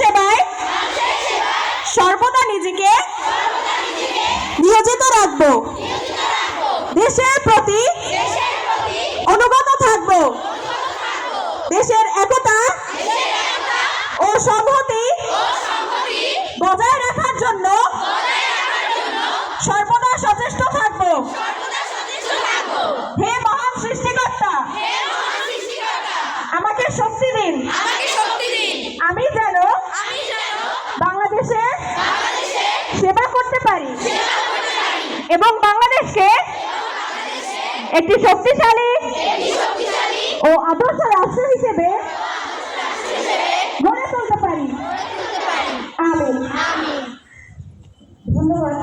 সেবায় সর্বদা নিজেকে নিয়োজিত রাখব। দেশের প্রতি অনুগত থাকব। দেশের একতা ও সংহতি বজায় রাখার জন্য সর্বদা সচেষ্ট থাকব। হে মহান সৃষ্টিকর্তা, আমাকে শক্তি দিন। এবং বাংলাদেশকে একটি শক্তিশালী ও আদর্শ রাষ্ট্র হিসেবে গড়ে তুলতে পারি। ধন্যবাদ